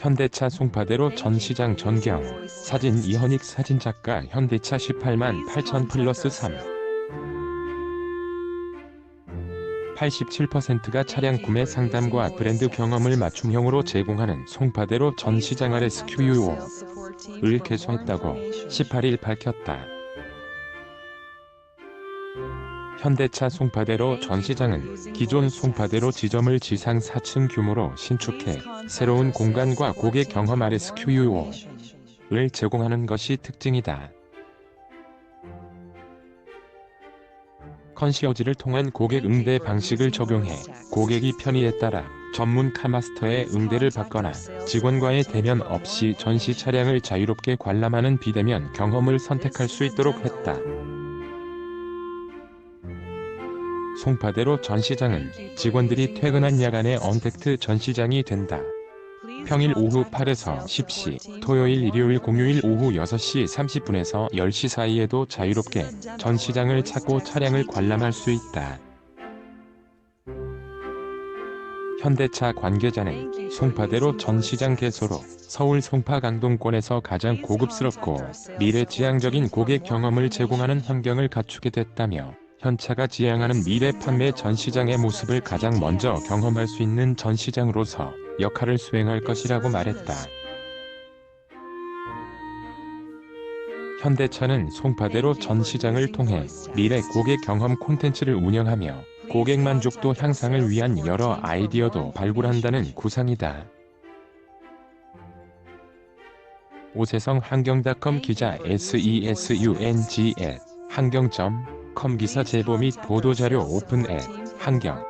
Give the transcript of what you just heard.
현대차 송파대로 전시장 전경 사진 이현익 사진작가 현대차 18만 8천 플러스 3 87%가 차량 구매 상담과 브랜드 경험을 맞춤형으로 제공하는 송파대로 전시장 RSQU5 을 개소했다고 18일 밝혔다. 현대차 송파대로 전시장은 기존 송파대로 지점을 지상 4층 규모로 신축해 새로운 공간과 고객 경험 RSQU5를 제공하는 것이 특징이다. 컨시어지를 통한 고객 응대 방식을 적용해 고객이 편의에 따라 전문 카마스터의 응대를 받거나 직원과의 대면 없이 전시 차량을 자유롭게 관람하는 비대면 경험을 선택할 수 있도록 했다. 송파대로 전시장은 직원들이 퇴근한 야간에 언택트 전시장이 된다. 평일 오후 8에서 10시, 토요일 일요일 공휴일 오후 6시 30분에서 10시 사이에도 자유롭게 전시장을 찾고 차량을 관람할 수 있다. 현대차 관계자는 송파대로 전시장 개소로 서울 송파 강동권에서 가장 고급스럽고 미래지향적인 고객 경험을 제공하는 환경을 갖추게 됐다며 현차가 지향하는 미래 판매 전시장의 모습을 가장 먼저 경험할 수 있는 전시장으로서 역할을 수행할 것이라고 말했다. 현대차는 송파대로 전시장을 통해 미래 고객 경험 콘텐츠를 운영하며 고객 만족도 향상을 위한 여러 아이디어도 발굴한다는 구상이다. 오세성 한경닷컴 기자 SESUNG 앱 한경.com 기사 제보 및 보도자료 오픈 앱 한경